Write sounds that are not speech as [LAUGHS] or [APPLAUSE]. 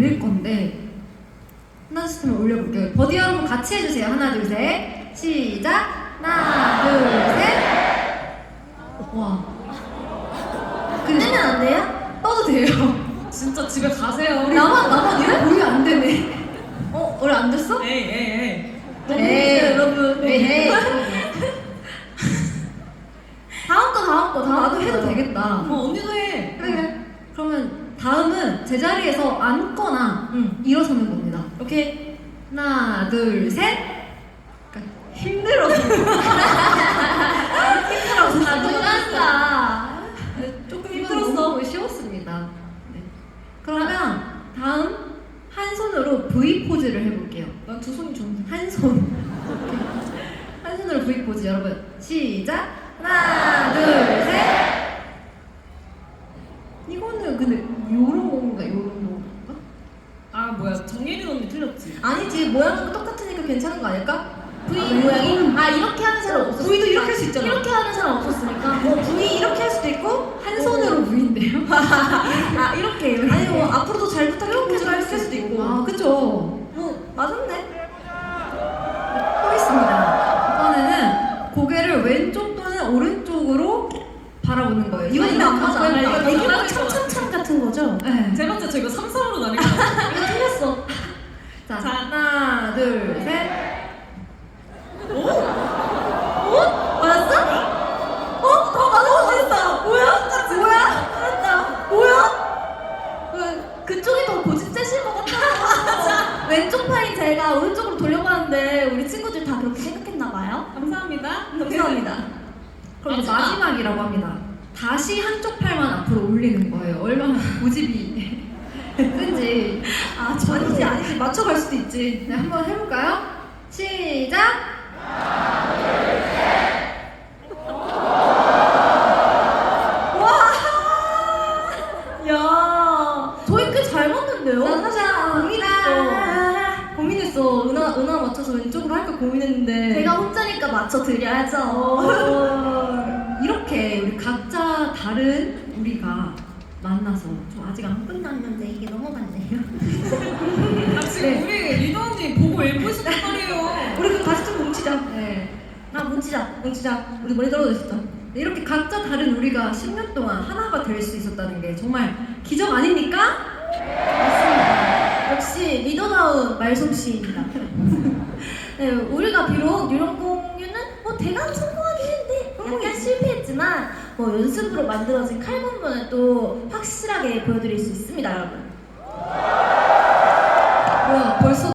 올릴 건데 하면 올려볼게요. 버디 여러분 같이 해주세요. 하나 둘 셋. 시작. 하나 둘 셋. 와. 뜨면 안 돼요? 떠도 돼요. [LAUGHS] 진짜 집에 가세요. 우리. 나만 나만 이래 보이 안 되네. [LAUGHS] 어 원래 안 됐어? 에이 에이 에이. 에이, 여러분. 에이. 다음 거 다음 거 다음 거. 해도 되겠다. 어 언니도 해. 그래 그래. 그러면 다음은 제자리에서 앉거나 응. 일어서는 겁니다. 오케이. 하나 둘 셋. 그러니까 힘들어서. 힘들어서. 아 누가다. 조금 힘들었어. 너무 쉬웠습니다. 네. 그러면 다음 한 손으로 V 포즈를 해볼게요. 난 두 손이 좋은데. 한 손. 한 손으로 V 포즈 여러분 시작. 하나 둘 셋. 이거는 근데 요런 건가 요런 건가? 아 뭐야 정예린 언니 틀렸지. 아니지 모양은 똑같으니까 괜찮은 거 아닐까? V 아, 모양이 아 이렇게 하는 사람 없었어. V도 이렇게 할 수 있잖아. 이렇게 하는 사람 없었으니까 뭐 V 이렇게 할 수도 있고 한 손으로 V인데요? [LAUGHS] 아 이렇게 아니 뭐 앞으로도 잘 부탁해 이렇게 할 수도 있고 아 그죠. 뭐 맞았네. 또 있습니다. 이번에는 고개를 왼쪽 또는 오른쪽으로 바라보는 거예요. 이거 이거 안 맞아. 이거 이거 애교 맞아. 참참참 같은 거죠? 네. 제 봤을 때 저희가 3, 4으로 나뉘어. 자, 자. 하나, 둘, 셋. 어? 맞았어? 어? 더 맞은 거 있어. 뭐야? 뭐야? 맞다. 뭐야? 그 그쪽이 더 고집 세신 것 같아. [LAUGHS] 왼쪽 팔인 제가 오른쪽으로 돌려봤는데 우리 친구들 다 그렇게 생각했나 봐요. 감사합니다. 감사합니다. 그럼 마지막. 마지막이라고 합니다. 다시 한쪽 팔만 앞으로 올리는 거예요. 얼마나 고집이 큰지. 아, 아니지 아니지 맞춰갈 수도 있지. 네, 한번 해볼까요? 시작! 야, 저희 꽤 잘 맞는데요? 나 사실 고민했어. 고민했어. 은하 은하 맞춰서 왼쪽으로 할까 고민했는데. 제가 혼자니까 맞춰 드려야죠. 이렇게 우리 각자 다른 우리가 만나서 저 아직 안 끝났는데 이게 넘어갔네요. 아 지금 우리 리더 언니 보고 읽고 싶단 말이에요. 우리 그럼 다시 좀 뭉치자. 네, 아 뭉치자, 뭉치자. 우리 머리 떨어져 있어. 이렇게 각자 다른 우리가 10년 동안 하나가 될 수 있었다는 게 정말 기적 아닙니까? 맞습니다. 역시 리더다운 말솜씨입니다. [LAUGHS] 네, 우리가 비록 이런 공유는 뭐 대강 성공하긴 했는데 약간 실패했지만 뭐 연습으로 만들어진 칼군무는 또 확실하게 보여드릴 수 있습니다, 여러분.